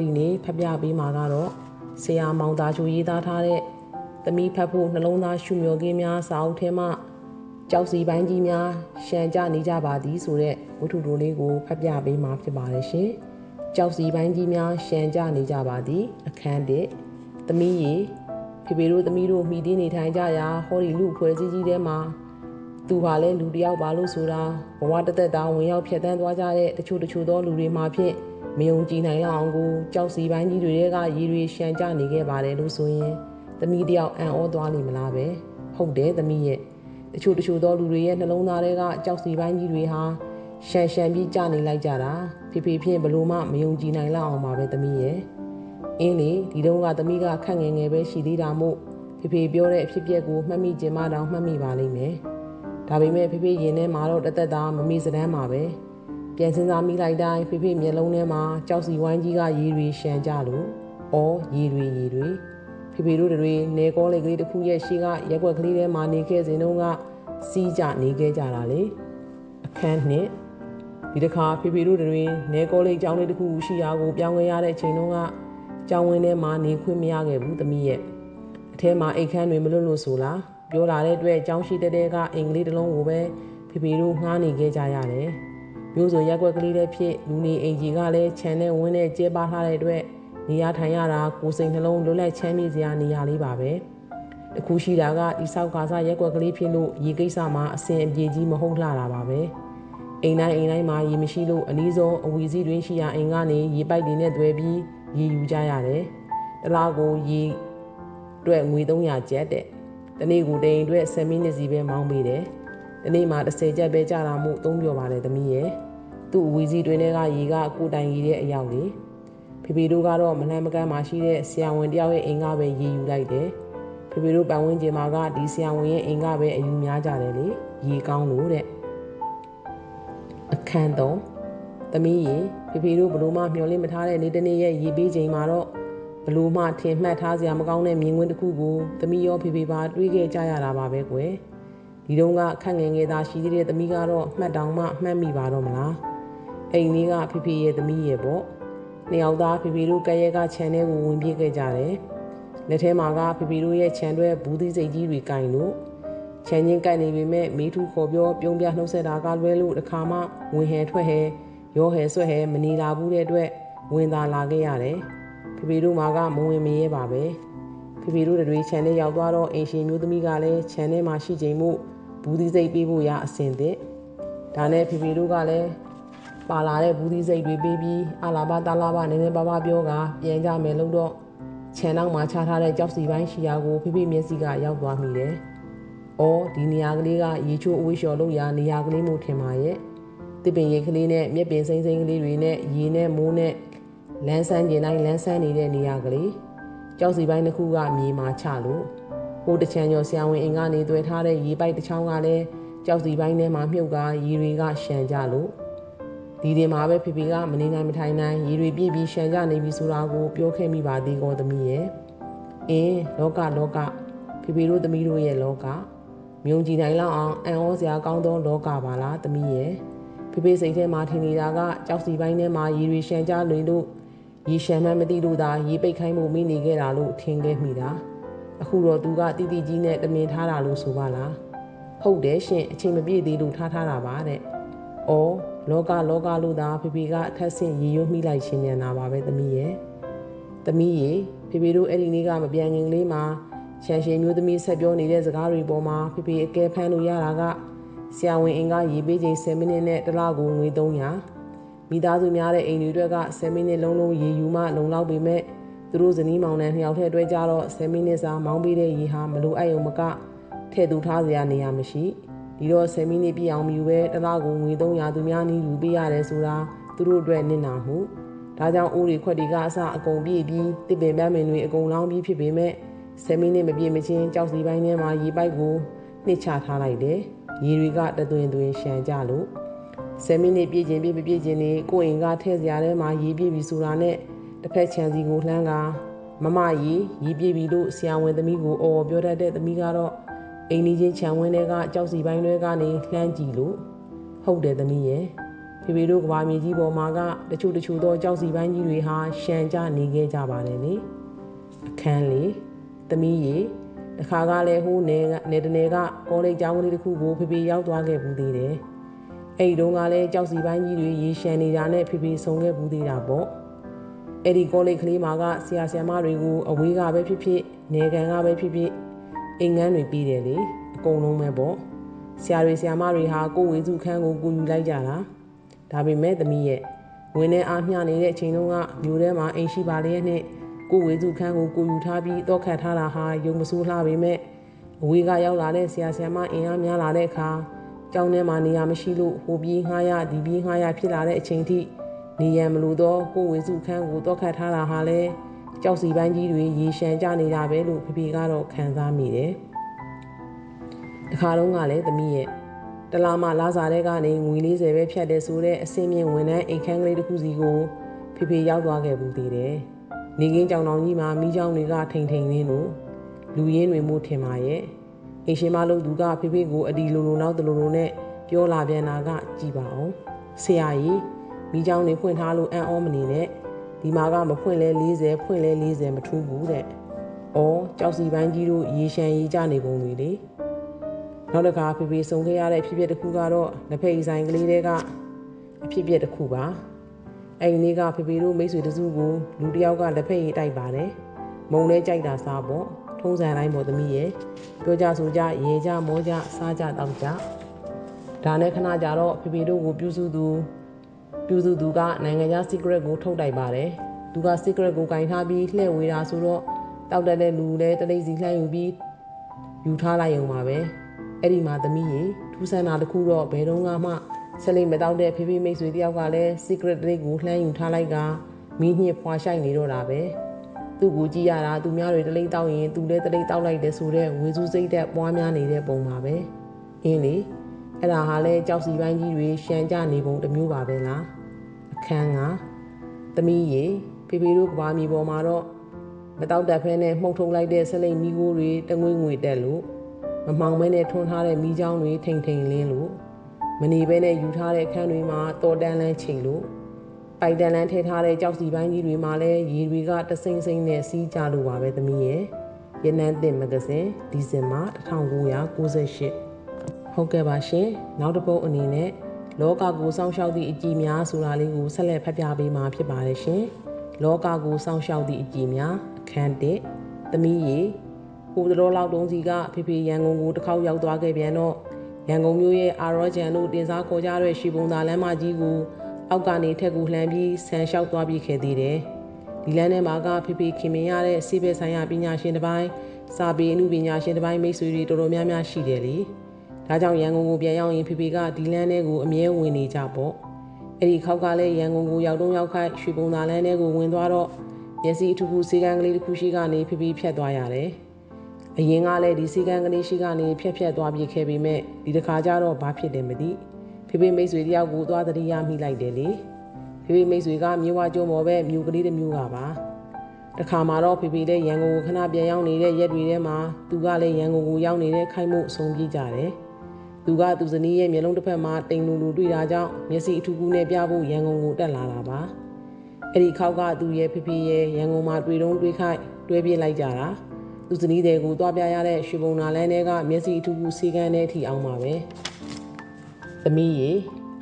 ဒီနေ့ဖတ်ပြပေးမှာကတော့ဆရာမောင်သားချိုရေးသားထားတဲ့သမီးဖတ်ဖို့နှလုံးသားရှုမြော်ခင်းများစာအုပ်ထဲမှကြောက်စီပိုင်းကြီးများရှံကြနေကြပါသည်ဆိုတဲ့ဝတ္ထုတိုလေးကိုဖတ်ပြပေးမှာဖြစ်ပါတယ်ရှင်။ကြောက်စီပိုင်းကြီးများရှံကြနေကြပါသည် အခန်းတစ်သမီးရေဖေဖေတို့သမီးတို့မိတင်းနေထိုင်ကြရာဟောဒီလူဖွဲ့စည်းကြီးထဲမှာသူပါလဲလူတယောက်ပါလို့ဆိုတာဘဝတသက်တာဝင်ရောက်ဖြတ်တန်းသွားကြတဲ့တချို့တချို့သောလူတွေမှာဖြင့် မယုံကြည်နိုင်လောက်အောင်ကိုကြောက်စီပိုင်းကြီးတွေကရေတွေရှံကြနေခဲ့ပါတယ်လို့ဆိုရင်သမီးတယောက်အံ့ဩသွားလိမ့်မလားပဲဟုတ်တယ်သမီးရဲ့တချို့တချို့သောလူတွေရဲ့နှလုံးသားတွေကကြောက်စီပိုင်းကြီးတွေဟာရှန်ရှန်ပြီးကြနေလိုက်ကြတာဖေဖေဖြင့်ဘလို့မှမယုံကြည်နိုင်လောက်အောင်ပါပဲသမီးရဲ့အင်းလေဒီတော့ကသမီးကခက်ငယ်ငယ်ပဲရှိသေးတာမို့ဖေဖေပြောတဲ့အဖြစ်အပျက်ကိုမှတ်မိခြင်းမတောင်မှတ်မိပါလိမ့်မယ်ဒါပေမဲ့ဖေဖေရင်ထဲမှာတော့တသက်သားမမေ့စတမ်းပါပဲ ပြန်စင်းစားမိလိုက်တိုင်းဖေဖေမျက်လုံးထဲမှာကြောက်စီဝိုင်းကြီးကရေတွေရှန်ကြလို့အော်ရေတွေရေတွေဖေဖေတို့တွေနေကောလေးကလေးတစ်ခုရဲ့ရှေ့ကရက်ွက်ကလေးထဲမှာနေခဲ့စဉ်တုန်းကစီးကြနေခဲ့ကြတာလေအခန်းနှစ်ဒီတစ်ခါဖေဖေတို့တွေနေကောလေးကျောင်းလေးတစ်ခုရှိရာကိုပြောင်းခဲ့ရတဲ့အချိန်တုန်းကကျောင်းဝင်းထဲမှာနေခွင့်မရခဲ့ဘူးသမီးရဲ့အထဲမှာအိတ်ခမ်းတွေမလွတ်လို့ဆိုလားပြောလာတဲ့အတွက်ကျောင်းရှိတဲ့တဲ့ကအင်္ဂလိပ်တစ်လုံးကိုပဲဖေဖေတို့ငှားနေခဲ့ကြရတယ် မျိုးစုံရက်ွက်ကလေးတွေဖြစ်လူနေအိမ်ကြီးကလည်းခြံနဲ့ဝင်းနဲ့ကျဲပါထားတဲ့အတွက်နေရာထိုင်ရတာကိုစိန်နှလုံးလွတ်လပ်ချမ်းမြေ့စရာနေရာလေးပါပဲတခုရှိတာကဒီဆောက်ကားစားရက်ွက်ကလေးဖြစ်လို့ရေကိစ္စမှာအဆင်အပြေကြီးမဟုတ်လှတာပါပဲအိမ်တိုင်းအိမ်တိုင်းမှာရေမရှိလို့အနည်းဆုံးအဝီစီတွင်ရှိရာအိမ်ကနေရေပိုက်တွေနဲ့တွဲပြီးရေယူကြရတယ်တလားကိုရေအတွက်ငွေ300ကျပ်တဲ့တနေ့ကိုတိန်အတွက်10မိနစ်စီပဲမောင်းပေးတယ်တနေ့မှာ30ကျပ်ပဲကြာတာမို့သုံးပြောပါတယ်သမီးရဲ့ သူ့အဝီစီတွင်တွေကရေကကိုတိုင်ကြီးတဲ့အရောက်လေဖေဖေတို့ကတော့မလန်မကန်းမှာရှိတဲ့ဆရာဝန်တယောက်ရဲ့အိမ်ကပဲရေယူလိုက်တယ်ဖေဖေတို့ပတ်ဝန်းကျင်မှာကဒီဆရာဝန်ရဲ့အိမ်ကပဲအယူများကြတယ်လေရေကောင်းလို့တဲ့အခန်းသုံးသမီးရေဖေဖေတို့ဘလို့မှမျောလင့်မထားတဲ့နေ့တစ်နေ့ရဲ့ရေပေးချိန်မှာတော့ဘလို့မှထင်မှတ်ထားစရာမကောင်းတဲ့မြင်ကွင်းတစ်ခုကိုသမီးရောဖေဖေပါတွေးခဲ့ကြရတာပါပဲကွယ်ဒီတုန်းကခန့်ငယ်ငယ်သားရှိသေးတဲ့သမီးကတော့မှတ်တောင်မှမှတ်မိပါတော့မလား အိမ်လေးကဖေဖေရဲ့သမီးရဲ့ပေါ့နှစ်ယောက်သားဖေဖေတို့ကရဲကခြံထဲကိုဝင်ပြေးခဲ့ကြတယ်လက်ထဲမှာကဖေဖေတို့ရဲ့ခြံတွဲဘူးသီးစိတ်ကြီးတွေကင်လို့ခြံချင်းကိုက်နေပေမဲ့မီးထူခေါ်ပြောပြုံးပြနှုတ်ဆက်တာကလွဲလို့တစ်ခါမှဝင်ဟဲထွက်ဟဲရောဟဲဆွဲဟဲမနေလာဘူးတဲ့အတွက်ဝင်သာလာခဲ့ရတယ်ဖေဖေတို့မှာကမဝင်မရဲပါပဲဖေဖေတို့တွေခြံထဲရောက်သွားတော့အင်ရှင်မျိုးသမီးကလည်းခြံထဲမှာရှိချိန်မှုဘူးသီးစိတ်ပေးဖို့ရအဆင်သင့်ဒါနဲ့ဖေဖေတို့ကလည်း ပါလာတဲ့ဘူးသီးစိတ်တွေပေးပြီးအလာဘတာလာဘနည်းနည်းပါးပါးပြောကပြန်ကြမယ်လို့တော့ခြံနောက်မှာချထားတဲ့ကြောက်စီပိုင်းရှိရာကိုဖေဖေမျက်စိကရောက်သွားမိတယ်။အော်ဒီနေရာကလေးကရေချိုးအဝေးလျှော်လို့ရာနေရာကလေးမို့ထင်ပါရဲ့။တစ်ပင်ရေကလေးနဲ့မြက်ပင်စိမ့်စိမ့်ကလေးတွေနဲ့ရေနဲ့မိုးနဲ့လန်းဆန်းကျင်တိုင်းလန်းဆန်းနေတဲ့နေရာကလေးကြောက်စီပိုင်းတစ်ခုကမြေမှာချလို့ဟိုတချံကျော်ဆရာဝန်အိမ်ကနေတွေ့ထားတဲ့ရေပိုက်တစ်ချောင်းကလည်းကြောက်စီပိုင်းထဲမှာမြုပ်ကရေတွေကရှံကြလို့ ဒီဒီမှာပဲဖေဖေကမနေနိုင်မထိုင်နိုင်ရေတွေပြည့်ပြီးရှံကြနေပြီဆိုတာကိုပြောခဲ့မိပါသေးကောသမီးရဲ့အင်းလောကလောကဖေဖေတို့သမီးတို့ရဲ့လောကမြုံကြည်နိုင်လောက်အောင်အံ့ဩစရာကောင်းသောလောကပါလားသမီးရဲ့ဖေဖေစိတ်ထဲမှာထင်နေတာကကြောက်စီပိုင်းထဲမှာရေတွေရှံကြလွင်လို့ရေရှံမှန်းမသိလို့သာရေပိတ်ခိုင်းမှုမိနေခဲ့တာလို့ထင်ခဲ့မိတာအခုတော့သူကတိတိကြီးနဲ့တမင်ထားတာလို့ဆိုပါလားဟုတ်တယ်ရှင်အချိန်မပြည့်သေးလို့ထားထားတာပါတဲ့။အော် လောကလောကလို့သာဖေဖေကအထက်ဆင့်ရေရွမိလိုက်ရှင်နေတာပါပဲသမီးရဲ့။သမီးရေဖေဖေတို့အဲ့ဒီနေ့ကမပြန်ခင်လေးမှာရှန်ရှင်မျိုးသမီးဆက်ပြောနေတဲ့စကားတွေပေါ်မှာဖေဖေအကဲဖမ်းလို့ရတာကဆရာဝန်အင်ကရေပေးချိန်10မိနစ်နဲ့တစ်လကိုငွေ300မိသားစုများတဲ့အိမ်တွေအတွက်က10မိနစ်လုံးလုံးရေယူမှလုံလောက်ပေမဲ့သူတို့ဇနီးမောင်နှံနှစ်ယောက်ထည့်တွဲကြတော့10မိနစ်စာမောင်းပေးတဲ့ရေဟာမလိုအပ်ရုံမကထည့်သူထားစရာနေရာမရှိ ဒီတော့10မိနစ်ပြည့်အောင်မြူပဲတစ်လားကိုငွေ300သူများနီးယူပေးရတယ်ဆိုတာသူတို့အတွက်နစ်နာမှုဒါကြောင့်အိုးတွေခွက်တွေကအစအကုန်ပြည့်ပြီးတစ်ပင်ပန်းပင်တွေအကုန်လောင်းပြီးဖြစ်ပေမဲ့10မိနစ်မပြည့်မချင်းကြောက်စီပိုင်းထဲမှာရေပိုက်ကိုနှစ်ချထားလိုက်တယ်ရေတွေကတသွင်သွင်ရှံကြလို့10မိနစ်ပြည့်ခြင်းပြည့်မပြည့်ခြင်းနေကိုယ်အိမ်ကထဲ့စရာထဲမှာရေပြည့်ပြီဆိုတာနဲ့တစ်ဖက်ခြံစီကိုလှမ်းကမမကြီးရီးပြေးပြီလို့ဆရာဝန်သမီးကိုအော်ပြောတတ်တဲ့သမီးကတော့ အိမ်ကြီးချင်းခြံဝင်းတွေကကြောက်စီပိုင်းတွေကနေလှမ်းကြည့်လို့ဟုတ်တယ်သမီးရဲ့ဖေဖေတို့ကဘာမြေကြီးပေါ်မှာကတချို့တချို့သောကြောက်စီပိုင်းကြီးတွေဟာရှန်ကြနေခဲ့ကြပါတယ်လေအခန်းလေးသမီးရေတခါကလည်းဟိုးနယ်ကနေတနယ်ကကောလိပ်ကျောင်းကလေးတစ်ခုကိုဖေဖေရောက်သွားခဲ့ဘူးသေးတယ်အဲ့ဒီတုန်းကလည်းကြောက်စီပိုင်းကြီးတွေရေရှန်နေတာနဲ့ဖေဖေဆုံခဲ့ဘူးသေးတာပေါ့အဲ့ဒီကောလိပ်ကလေးမှာကဆရာဆရာမတွေကိုအဝေးကပဲဖြစ်ဖြစ်နေကန်ကပဲဖြစ်ဖြစ် အိမ်ငန်းတွေပြီးတယ်လေအကုန်လုံးပဲပေါ့ဆရာတွေဆရာမတွေဟာကိုယ်ဝေစုခန်းကိုကူယူလိုက်ကြတာဒါပေမဲ့သမီးရဲ့ဝင်နေအားမျှနေတဲ့အချိန်တုန်းကမြို့ထဲမှာအိမ်ရှိပါလေနဲ့ကိုယ်ဝေစုခန်းကိုကူယူထားပြီးတော့ခတ်ထားတာဟာယုံမဆိုးလှပေမဲ့အဝေးကရောက်လာတဲ့ဆရာဆရာမအင်အားများလာတဲ့အခါကျောင်းထဲမှာနေရာမရှိလို့ဟိုပြေးငှားရဒီပြေးငှားရဖြစ်လာတဲ့အချိန်ထိနေရန်မလို့တော့ကိုယ်ဝေစုခန်းကိုတော့ခတ်ထားတာဟာလဲ ကြောက်စီပိုင်းကြီးတွေရေရှမ်းကြနေတာပဲလို့ဖေဖေကတော့ခံစားမိတယ်။တခါတော့ကလည်းသမီးရဲ့တလားမလာစားတဲ့ကနေငွေ40ပဲဖြတ်တယ်ဆိုတဲ့အစင်းမြင့်ဝန်ထမ်းအိမ်ခန်းကလေးတစ်ခုစီကိုဖေဖေရောက်သွားခဲ့ဘူးသေးတယ်။နေကင်းကြောင်တောင်ကြီးမှာမိเจ้าတွေကထိန်ထိန်လင်းလို့လူရင်းတွေမှုထင်ပါရဲ့။အိမ်ရှင်မလို့သူကဖေဖေကိုအဒီလိုလိုနောက်တလိုလိုနဲ့ပြောလာပြန်တာကကြည်ပါအောင်။ဆရာကြီးမိเจ้าနေဖွင့်ထားလို့အံ့ဩမနေနဲ့ ဒီမှာကမဖွင့်လဲ40ဖွင့်လဲ40မထူးဘူးတဲ့။အော်ကြောက်စီပိုင်းကြီးတို့ရေရှမ်းရေးကြနေပုံတွေလေ။နောက်တစ်ခါဖေဖေဆုံခဲ့ရတဲ့အဖြစ်အပျက်တစ်ခုကတော့လက်ဖက်အီဆိုင်ကလေးတွေကအဖြစ်အပျက်တစ်ခုပါ။အဲ့ဒီနေ့ကဖေဖေတို့မိတ်ဆွေတစုကိုလူတစ်ယောက်ကလက်ဖက်ရည်တိုက်ပါတယ်။မုံလဲကြိုက်တာစားပေါ့။ထုံးစံတိုင်းပေါ်သမီးရဲ့ပြောကြဆိုကြရေကြမောကြစားကြတောက်ကြ။ဒါနဲ့ခဏကြတော့ဖေဖေတို့ကိုပြုစုသူ ပြုစုသူကနိုင်ငံခြား secret ကိုထုတ်တိုက်ပါတယ်။သူက secret ကိုကင်ထားပြီးလှည့်ဝေတာဆိုတော့တောက်တက်တဲ့လူလည်းတလိမ့်စီလှမ်းယူပြီးယူထားလိုက်ရုံပါပဲ။အဲ့ဒီမှာသမီးရေထူးဆန်းတာတစ်ခုတော့ဘယ်တော့မှဆက်လိမ့်မတောက်တဲ့ဖေဖေမိတ်ဆွေတယောက်ကလည်း secret လေးကိုလှမ်းယူထားလိုက်ကမီးညစ်ဖွာရှိုက်နေတော့တာပဲ။သူ့ကိုကြည့်ရတာသူများတွေတလိမ့်တောက်ရင်သူလည်းတလိမ့်တောက်လိုက်တယ်ဆိုတော့ဝေစုစိတ်သက်ပွားများနေတဲ့ပုံပါပဲ။အင်းလေအဲ့ဒါဟာလဲကြောက်စီပိုင်းကြီးတွေရှမ်းကြနေပုံတစ်မျိုးပါပဲလား။အ ခန်းကသမီးရေဖေဖေတို့ကဘာမီပေါ်မှာတော့မတောက်တက်ဖဲနဲ့မှုန်ထုံလိုက်တဲ့ဆလိမ်မီကိုတွေတငွေငွေတက်လို့မမှောင်မဲနဲ့ထွန်းထားတဲ့မီးချောင်းတွေထိန်ထိန်လင်းလို့မနေဘဲနဲ့ယူထားတဲ့အခန်းတွေမှာတော်တန်းလန်းချိန်လို့ပိုက်တန်လန်းထဲထားတဲ့ကြောက်စီပိုင်းကြီးတွေမှာလည်းရေတွေကတစိမ့်စိမ့်နဲ့စီးကြလို့ပါပဲသမီးရဲ့ရနန်းသစ်မဂဇင်းဒီဇင်ဘာ1998ဟုတ်ကဲ့ပါရှင်နောက်တစ်ပုတ်အနေနဲ့ လောကကိုစောင့်ရှောက်သည့်အကြည်များဆိုတာလေးကိုဆက်လက်ဖတ်ပြပေးမှာဖြစ်ပါတယ်ရှင်။လောကကိုစောင့်ရှောက်သည့်အကြည်များအခန်း၁သမီးရေဟိုတတော်လောက်တုံးစီကဖေဖေရန်ကုန်ကိုတစ်ခေါက်ရောက်သွားခဲ့ပြန်တော့ရန်ကုန်မြို့ရဲ့အာရောဂျန်တို့တင်စားခေါ်ကြတဲ့ရှီပုံသာလမ်းမကြီးကိုအောက်ကနေထက်ကူလှမ်းပြီးဆန်လျှောက်သွားပြီးခဲ့သေးတယ်။ဒီလမ်းထဲမှာကဖေဖေခင်မင်ရတဲ့စေဘက်ဆိုင်ရာပညာရှင်တစ်ပိုင်းစာပေအမှုပညာရှင်တစ်ပိုင်းမိတ်ဆွေတွေတော်တော်များများရှိတယ်လေ။ ဒါကြောင့်ရန်ကုန်ကိုပြန်ရောက်ရင်ဖေဖေကဒီလမ်းထဲကိုအမြဲဝင်နေကြပေါ့အဲ့ဒီခောက်ကလည်းရန်ကုန်ကိုရောက်တော့ရောက်ခိုက်ရွှေပုံသာလမ်းထဲကိုဝင်သွားတော့မျက်စိအထူးထူးစေကန်းကလေးတစ်ခုရှိကနေဖေဖေဖြတ်သွားရတယ်အရင်ကလည်းဒီစေကန်းကလေးရှိကနေဖြတ်ဖြတ်သွားပြခဲ့ပေမဲ့ဒီတစ်ခါကျတော့ဘာဖြစ်တယ်မသိဖေဖေမိတ်ဆွေတယောက်ကိုသွားတတိယမိလိုက်တယ်လေဖေဖေမိတ်ဆွေကမြို့ဝကျုံမော်ပဲမြို့ကလေးတစ်မျိုးကပါတခါမှတော့ဖေဖေလည်းရန်ကုန်ကိုခဏပြန်ရောက်နေတဲ့ရက်တွေထဲမှာသူကလည်းရန်ကုန်ကိုရောက်နေတဲ့ခိုင်မှုအဆုံးပြေးကြတယ် သူကသူဇနီးရဲ့မျက်လုံးတစ်ဖက်မှာတိမ်လူလူတွေ့တာကြောင့်မျက်စိအထူးကူးနဲ့ပြဖို့ရန်ကုန်ကိုတက်လာတာပါအဲ့ဒီခောက်ကသူရဲ့ဖေဖေရဲ့ရန်ကုန်မှာတွေ့တုံးတွေ့ခိုက်တွဲပြစ်လိုက်ကြတာသူဇနီးတွေကိုတွားပြရတဲ့ရွှေဘုံနာလန်းတွေကမျက်စိအထူးကူးစီကန်းတဲ့အထိအောင်ပါပဲသမီးရေ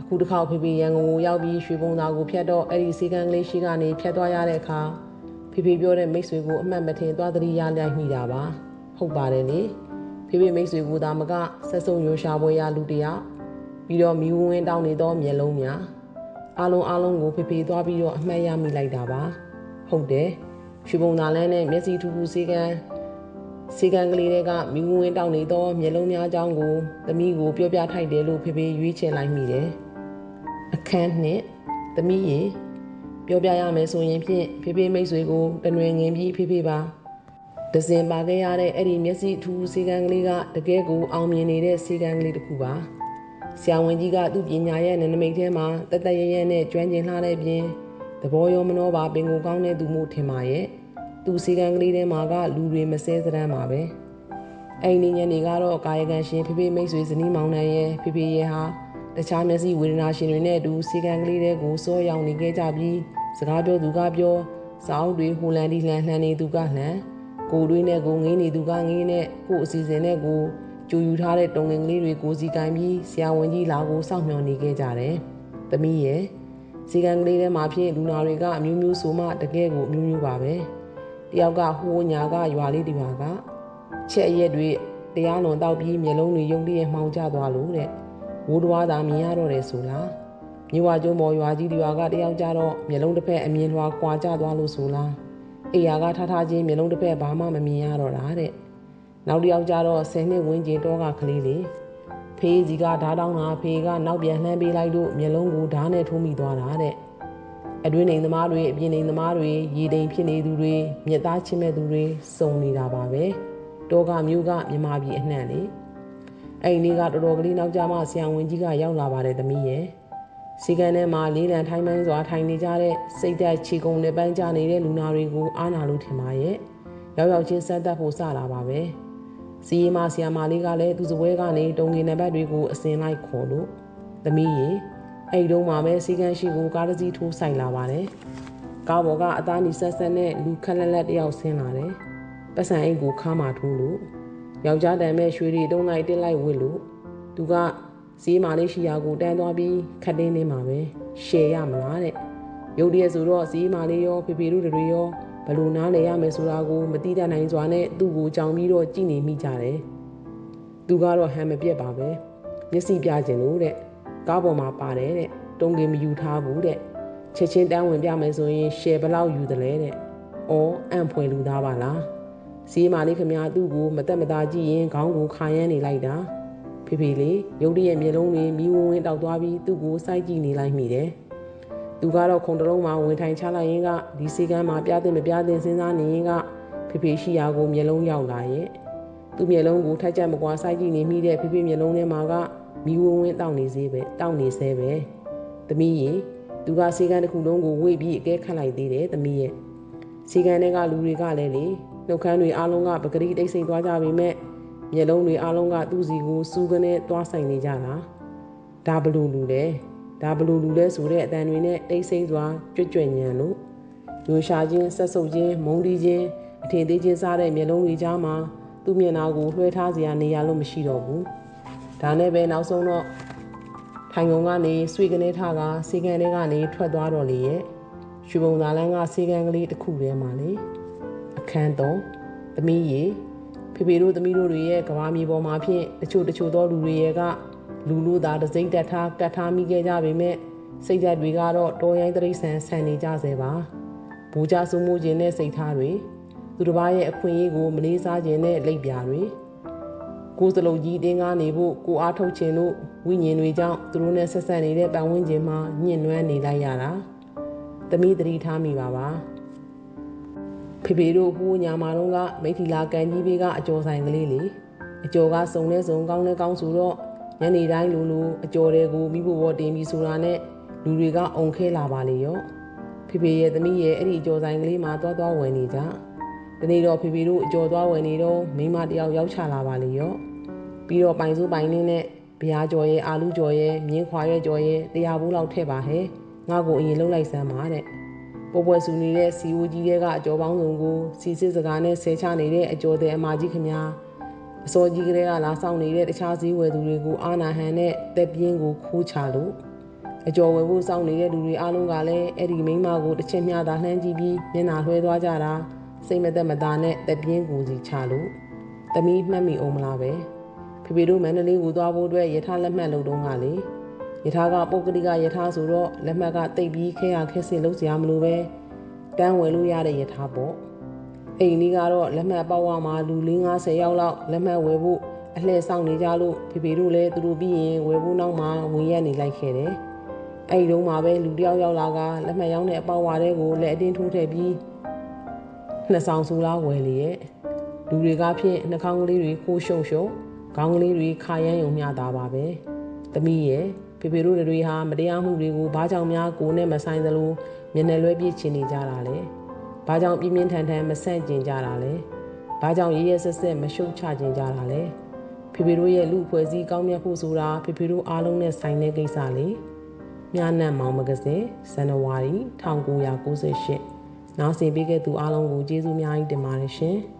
အခုတစ်ခေါက်ဖေဖေရန်ကုန်ကိုရောက်ပြီးရွှေဘုံသားကိုဖျက်တော့အဲ့ဒီစီကန်းကလေးရှိကနေဖျက်သွားရတဲ့အခါဖေဖေပြောတဲ့မိတ်ဆွေကိုအမှတ်မထင်သွားသတိရလိုက်မိတာပါဟုတ်ပါတယ်လေ ဖေဖေမိတ်ဆွေကိုသာမကဆက်စုံရိုရှာပွဲရလူတယောက်ပြီးတော့မိဝင်းတောင်းနေသောမျက်လုံးများအားလုံးအားလုံးကိုဖေဖေသွားပြီးတော့အမှတ်ရမိလိုက်တာပါဟုတ်တယ်ရွှေပုံသာလန်းနဲ့မျက်စိထူးထူးစေကန်းစေကန်းကလေးတွေကမိဝင်းတောင်းနေသောမျက်လုံးများအကြောင်းကိုသမီးကိုပြောပြထိုက်တယ်လို့ဖေဖေရွေးချယ်လိုက်မိတယ်အခန်းနှစ်သမီးရေပြောပြရမယ်ဆိုရင်ဖြင့်ဖေဖေမိတ်ဆွေကိုတနွေငင်ပြီးဖေဖေပါ ဒဇင်ပါခဲ့ရတဲ့အဲ့ဒီမျက်စိထူးစေကံကလေးကတကယ်ကိုအောင်မြင်နေတဲ့စေကံကလေးတစ်ခုပါဆရာဝန်ကြီးကသူ့ပညာရဲ့နနမိတ်ထဲမှာတသက်ရရဲနဲ့ကျွမ်းကျင်လှတဲ့ပြင်သဘောရောမနှောပါပင်ကိုကောင်းတဲ့သူမှုထင်ပါရဲ့သူစေကံကလေးထဲမှာကလူတွေမစဲစရမ်းပါပဲအဲ့ဒီညနေကတော့ကာယကံရှင်ဖေဖေမိတ်ဆွေဇနီးမောင်နှံရဲ့ဖေဖေရဲ့ဟာတခြားမျက်စိဝေဒနာရှင်တွေနဲ့အတူစီကံကလေးတွေကိုစောရောက်နေခဲ့ကြပြီးစကားပြောသူကပြောစောင်းတွေဟိုလန်ဒီလှန်လှန်နေသူကလှန် ကိုတွေးနဲ့ကိုငင်းနေသူကငင်းနဲ့ကိုအစီအစဉ်နဲ့ကိုကြိုယူထားတဲ့တုံငင်ကလေးတွေကိုစီကံပြီးဆရာဝန်ကြီးလာကိုစောင့်မျှော်နေခဲ့ကြတယ်။သမီးရဲ့စီကံကလေးထဲမှာဖြင့်လူနာတွေကအမျိုးမျိုးဆိုမှတကယ်ကိုအမျိုးမျိုးပါပဲ။တယောက်ကဟိုးညာကရွာလေးဒီပါကချက်ရက်တွေတရားလွန်တောက်ပြီးမျက်လုံးတွေယုံတည်းမှောင်ကျသွားလို့တဲ့ဝိုးတော်သာမြင်ရတော့တယ်ဆိုလားမြဝကျုံမော်ရွာကြီးဒီရွာကတယောက်ကြတော့မျက်လုံးတစ်ဖက်အမြင်လွှာကွာကျသွားလို့ဆိုလား အိယာကထားထားချင်းမျက်လုံးတစ်ဖက်ဘာမှမမြင်ရတော့တာတဲ့နောက်တစ်ယောက်ကြတော့10နှစ်ဝန်းကျင်တော့ကကလေးလေးဖေးကြီးကဓားတောင်းတာဖေးကနောက်ပြန်လှမ်းပေးလိုက်လို့မျက်လုံးကိုဓားနဲ့ထိုးမိသွားတာတဲ့အတွင်းနေသမားတွေအပြင်နေသမားတွေရေတိမ်ဖြစ်နေသူတွေမြက်သားချင်းမဲ့သူတွေစုံနေတာပါပဲတောကမျိုးကမြမပြည်အနှံ့လေအဲ့ဒီနေ့ကတော်တော်ကလေးနောက်ကြမှဆရာဝန်ကြီးကရောက်လာပါတယ်သမီးရဲ့ စီကံထဲမှာလေးလံထိုင်းမှန်းစွာထိုင်နေကြတဲ့စိတ်သက်ချီကုံနဲ့ပန်းကြနေတဲ့လူနာတွေကိုအားနာလို့ထင်ပါရဲ့ရောက်ရောက်ချင်းဆက်သက်ဖို့စလာပါပဲစီရီမဆီယာမလေးကလည်းသူစပွဲကနေတုံငင်နံပါတ်တွေကိုအစင်လိုက်ခေါ်လို့သမီးရေအဲ့တုန်းမှာပဲစီကံရှိကိုကားတစ်စီးထိုးဆိုင်လာပါတယ်ကားပေါ်ကအသားနီဆက်ဆက်နဲ့လူခက်လက်လက်တယောက်ဆင်းလာတယ်ပတ်စံအိတ်ကိုခါမှထိုးလို့ယောက်ျားတန်မဲ့ရွှေတွေတုံးလိုက်တက်လိုက်ဝစ်လို့သူက ဈေးမာလေးရှိရာကိုတန်းသွားပြီးခတ်တင်းနေမှာပဲရှယ်ရမလားတဲ့ရုပ်တရက်ဆိုတော့ဈေးမာလေးရောဖေဖေတို့တွေရောဘလို့နားလဲရမယ်ဆိုတာကိုမတိတတ်နိုင်စွာနဲ့သူ့ကိုကြောင်ပြီးတော့ကြည်နေမိကြတယ်သူကတော့ဟန်မပြက်ပါပဲမျက်စိပြခြင်းလို့တဲ့ကားပေါ်မှာပါတယ်တဲ့တုံးကင်မယူထားဘူးတဲ့ချက်ချင်းတန်းဝင်ပြမယ်ဆိုရင်ရှယ်ဘလောက်ယူတယ်လဲတဲ့အော်အံ့ဖွယ်လူသားပါလားဈေးမာလေးခမသူ့ကိုမတက်မသားကြည့်ရင်ခေါင်းကိုခါရမ်းနေလိုက်တာ ဖေဖေလေးရုတ်တရက်မျက်လုံးတွေမီးဝင်းဝင်းတောက်သွားပြီးသူ့ကိုစိုက်ကြည့်နေလိုက်မိတယ်။သူကတော့ခုံတလုံးမှာဝင်ထိုင်ချလိုက်ရင်ကဒီစီကမ်းမှာပြတဲ့မပြတဲ့စဉ်းစားနေရင်ကဖေဖေရှိရာကိုမျက်လုံးရောက်လာရဲ့။သူ့မျက်လုံးကိုထိုက်ကြမကွာစိုက်ကြည့်နေမိတဲ့ဖေဖေမျက်လုံးထဲမှာကမီးဝင်းဝင်းတောက်နေစေပဲတောက်နေစေပဲ။သမီးရေသူကစီကမ်းတစ်ခုလုံးကိုဝေ့ပြီးအကဲခတ်လိုက်သေးတယ်သမီးရဲ့။စီကမ်းတွေကလူတွေကလည်းလေနှုတ်ခမ်းတွေအားလုံးကပကတိတိတ်ဆိတ်သွားကြပေမဲ့ မျက်လုံးတွေအားလုံးကသူ့စီကိုစူးကနေသွားဆိုင်နေကြတာဒါဘလူလူလဲဒါဘလူလူလဲဆိုတဲ့အတန်တွေနဲ့တိတ်ဆိတ်စွာကြွကြွညံလို့ညွန်ရှာခြင်းဆက်ဆုပ်ခြင်းမုန်းတီးခြင်းအထင်သေးခြင်းစားတဲ့မျက်လုံးတွေကြားမှာသူ့မျက်နှာကိုလွှဲထားစရာနေရာလို့မရှိတော့ဘူးဒါနဲ့ပဲနောက်ဆုံးတော့ထိုင်ကုန်ကနေဆွေကနေထားကစီကန်တွေကနေထွက်သွားတော့လေရဲ့ရွှေဘုံသာလန်းကစီကန်ကလေးတစ်ခုထဲမှာလေအခန်းတော့သမီးရေ ဖေဖေတို့သမီးတို့တွေရဲ့ကဘာမြေပေါ်မှာဖြင့်တချို့တချို့သောလူတွေရဲ့ကလူလို့သာတစိမ့်တက်ထားကတ်ထားမိခဲ့ကြပေမဲ့စိတ်ဓာတ်တွေကတော့တော်ရိုင်းတရိษံဆန်နေကြစေပါဘူကြဆုမှုခြင်းနဲ့စိတ်ထားတွေသူတစ်ပါးရဲ့အခွင့်အရေးကိုမလေးစားခြင်းနဲ့လိပ်ပြာတွေကိုယ်စလုံးကြီးတင်းကားနေဖို့ကိုအားထုတ်ခြင်းတို့ဝိညာဉ်တွေကြောင့်သူတို့နဲ့ဆက်ဆက်နေတဲ့ပတ်ဝန်းကျင်မှာညှဉ်းနှွမ်းနေလိုက်ရတာတမိတတိထားမိပါပါ ဖေဖေတို့ဟိုးညာမာတော့ကမိထီလာကန်ကြီးဘေးကအကျော်ဆိုင်ကလေးလေအကျော်ကစုံလဲစုံကောင်းလဲကောင်းဆိုတော့ညနေတိုင်းလိုလိုအကျော်တွေကိုမိဖို့ဘောတင်ပြီးဆိုတာနဲ့လူတွေကအုံခဲလာပါလေရောဖေဖေရဲ့သမီးရဲ့အဲ့ဒီအကျော်ဆိုင်ကလေးမှာသွားသွားဝင်နေကြဒီနေ့တော့ဖေဖေတို့အကျော်သွားဝင်နေတော့မိမတယောက်ရောက်ချလာပါလေရောပြီးတော့ပိုင်စုပိုင်လေးနဲ့ဗျာကျော်ရဲ့အာလူကျော်ရဲ့မြင်းခွာရဲ့ကျော်ရဲ့တရားဘူးလောက်ထည့်ပါဟဲ့ငါ့ကိုအရင်လှုပ်လိုက်စမ်းပါတဲ့ ပေါ်ပွဲစုနေတဲ့စီအိုကြီးတွေကအကျော်ပေါင်းစုံကိုစီစစ်စကားနဲ့ဆဲချနေတဲ့အကျော်တဲ့အမကြီးခမများအစောကြီးကလေးကလာဆောင်နေတဲ့တခြားစည်းဝယ်သူတွေကိုအာနာဟန်နဲ့တက်ပြင်းကိုခိုးချလို့အကျော်ဝယ်ဖို့စောင့်နေတဲ့လူတွေအားလုံးကလည်းအဲ့ဒီမိန်းမကိုတစ်ချက်မျှသာလှမ်းကြည့်ပြီးမျက်နှာလွှဲသွားကြတာစိတ်မသက်မသာနဲ့တက်ပြင်းကိုစီချလို့တမီးမှတ်မိအောင်မလားပဲဖေဖေတို့မန္တလေးကိုသွားဖို့အတွက်ရထားလက်မှတ်လုပ်တော့ကလေ ယထာကပုတ်ကတိကယထာဆိုတော့လက်မှတ်ကတိတ်ပြီးခဲရခဲစင်လုံးစရာမလိုပဲတန်းဝယ်လို့ရတဲ့ယထာပေါ့အိမ်ကြီးကတော့လက်မှတ်ပေါက်ရမှာလူ50ယောက်လောက်လက်မှတ်ဝယ်ဖို့အလှည့်ဆောင်နေကြလို့ဖေဖေတို့လည်းသူတို့ပြီးရင်ဝယ်ဖို့နောက်မှဝင်ရက်နေလိုက်ခဲ့တယ်အဲ့ဒီတော့မှပဲလူတယောက်ယောက်လာကလက်မှတ်ရောင်းတဲ့အပေါက်ဝါတဲ့ကိုလက်အတင်းထိုးထည့်ပြီးနှစ်ဆောင်စုလားဝယ်လေရဲ့လူတွေကဖြင့်နှာခေါင်းကလေးတွေခိုးရှုံရှုံခေါင်းကလေးတွေခါရမ်းယုံမျှတာပါပဲသမီးရဲ့ ဖေဖေတို့တွေဟာမတရားမှုတွေကိုဘာကြောင့်များကိုနဲ့မဆိုင်သလိုမျက်နှာလွဲပြေးချင်နေကြတာလဲ။ဘာကြောင့်ပြင်းပြင်းထန်ထန်မဆန့်ကျင်ကြတာလဲ။ဘာကြောင့်ရရဆက်ဆက်မရှုံချကျင်ကြတာလဲ။ဖေဖေတို့ရဲ့လူအဖွဲ့စည်းကောင်းမြတ်ဖို့ဆိုတာဖေဖေတို့အားလုံးနဲ့ဆိုင်တဲ့ကိစ္စလေ။မြားနံမောင်မဂဇင်းဇန်နဝါရီ1998နောက်ဆင်ပေးခဲ့သူအားလုံးကိုကျေးဇူးအများကြီးတင်ပါတယ်ရှင်။